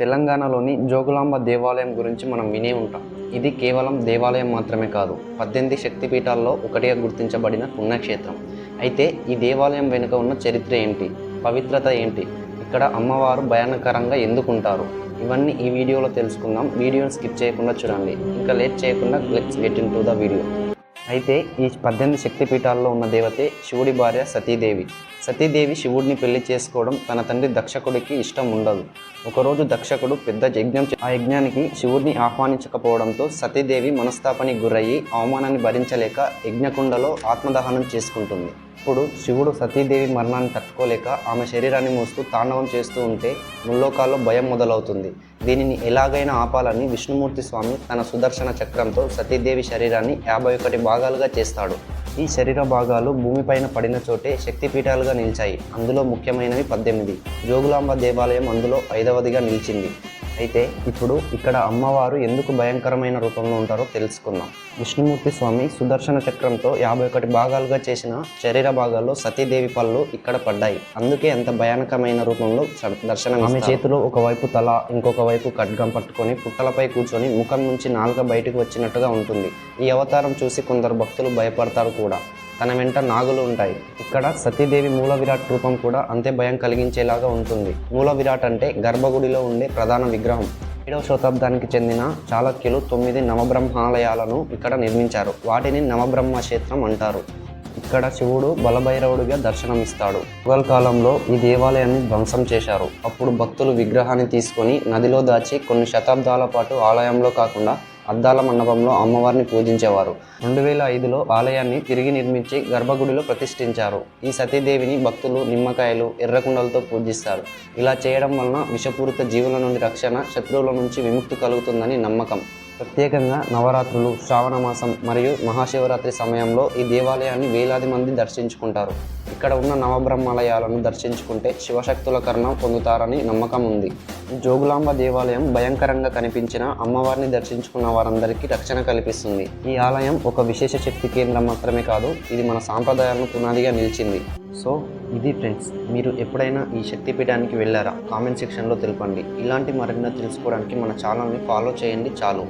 తెలంగాణలోని జోగులాంబ దేవాలయం గురించి మనం వినే ఉంటాం. ఇది కేవలం దేవాలయం మాత్రమే కాదు పద్దెనిమిది శక్తిపీఠాల్లో ఒకటిగా గుర్తించబడిన పుణ్యక్షేత్రం. అయితే ఈ దేవాలయం వెనుక ఉన్న చరిత్ర ఏంటి? పవిత్రత ఏంటి? ఇక్కడ అమ్మవారు భయానకరంగా ఎందుకుంటారు? ఇవన్నీ ఈ వీడియోలో తెలుసుకుందాం. వీడియోని స్కిప్ చేయకుండా చూడండి. ఇంకా లేట్ చేయకుండా let's get into the video అయితే ఈ పద్దెనిమిది శక్తిపీఠాల్లో ఉన్న దేవతే శివుడి భార్య సతీదేవి. సతీదేవి శివుడిని పెళ్ళి చేసుకోవడం తన తండ్రి దక్షకుడికి ఇష్టం ఉండదు. ఒకరోజు దక్షకుడు పెద్ద యజ్ఞం ఆ యజ్ఞానికి శివుడిని ఆహ్వానించకపోవడంతో సతీదేవి మనస్తాపానికి గురయ్యి అవమానాన్ని భరించలేక యజ్ఞకుండలో ఆత్మదహనం చేసుకుంటుంది. ఇప్పుడు శివుడు సతీదేవి మరణాన్ని తట్టుకోలేక ఆమె శరీరాన్ని మోస్తూ తాండవం చేస్తూ ఉంటే ముల్లోకాల్లో భయం మొదలవుతుంది. దీనిని ఎలాగైనా ఆపాలని విష్ణుమూర్తి స్వామి తన సుదర్శన చక్రంతో సతీదేవి శరీరాన్ని యాభై ఒకటి భాగాలుగా చేస్తాడు. ఈ శరీర భాగాలు భూమిపైన పడిన చోటే శక్తిపీఠాలుగా నిలిచాయి. అందులో ముఖ్యమైనవి పద్దెనిమిది. జోగులాంబ దేవాలయం అందులో ఐదవదిగా నిలిచింది. అయితే ఇప్పుడు ఇక్కడ అమ్మవారు ఎందుకు భయంకరమైన రూపంలో ఉంటారో తెలుసుకుందాం. విష్ణుమూర్తి స్వామి సుదర్శన చక్రంతో యాభై ఒకటి భాగాలుగా చేసిన శరీర భాగాల్లో సతీదేవి పళ్ళు ఇక్కడ పడ్డాయి. అందుకే అంత భయానకమైన రూపంలో దర్శనం ఆమె చేతిలో ఒకవైపు తల ఇంకొక వైపు ఖడ్గం పట్టుకొని పుట్టలపై కూర్చొని ముఖం నుంచి నాలుక బయటకు వచ్చినట్టుగా ఉంటుంది. ఈ అవతారం చూసి కొందరు భక్తులు భయపడతారు కూడా. తన వెంట నాగులు ఉంటాయి. ఇక్కడ సతీదేవి మూల విరాట్ రూపం కూడా అంతే భయం కలిగించేలాగా ఉంటుంది. మూల విరాట్ అంటే గర్భగుడిలో ఉండే ప్రధాన విగ్రహం. ఏడవ శతాబ్దానికి చెందిన చాళక్యులు తొమ్మిది నవబ్రహ్మాలయాలను ఇక్కడ నిర్మించారు. వాటిని నవబ్రహ్మ క్షేత్రం అంటారు. ఇక్కడ శివుడు బలభైరవుడిగా దర్శనమిస్తాడు. మొఘల్ కాలంలో ఈ దేవాలయాన్ని ధ్వంసం చేశారు. అప్పుడు భక్తులు విగ్రహాన్ని తీసుకొని నదిలో దాచి కొన్ని శతాబ్దాల పాటు ఆలయంలో కాకుండా అద్దాల మండపంలో అమ్మవారిని పూజించేవారు. రెండు వేల ఐదులో ఆలయాన్ని తిరిగి నిర్మించి గర్భగుడిలో ప్రతిష్ఠించారు. ఈ సతీదేవిని భక్తులు నిమ్మకాయలు ఎర్రకుండలతో పూజిస్తారు. ఇలా చేయడం వలన విషపూరిత జీవుల నుండి రక్షణ శత్రువుల నుంచి విముక్తి కలుగుతుందని నమ్మకం. ప్రత్యేకంగా నవరాత్రులు శ్రావణ మాసం మరియు మహాశివరాత్రి సమయంలో ఈ దేవాలయాన్ని వేలాది మంది దర్శించుకుంటారు. ఇక్కడ ఉన్న నవబ్రహ్మాలయాలను దర్శించుకుంటే శివశక్తుల కర్ణం పొందుతారని నమ్మకం ఉంది. జోగులాంబ దేవాలయం భయంకరంగా కనిపించిన అమ్మవారిని దర్శించుకున్న వారందరికీ రక్షణ కల్పిస్తుంది. ఈ ఆలయం ఒక విశేష శక్తి కేంద్రం మాత్రమే కాదు ఇది మన సాంప్రదాయాలను పునాదిగా నిలిచింది. సో ఇది ఫ్రెండ్స్ మీరు ఎప్పుడైనా ఈ శక్తిపీఠానికి వెళ్ళారా? కామెంట్ సెక్షన్లో తెలపండి. ఇలాంటి మరెన్నో తెలుసుకోవడానికి మన ఛానల్ని ఫాలో చేయండి చాలు.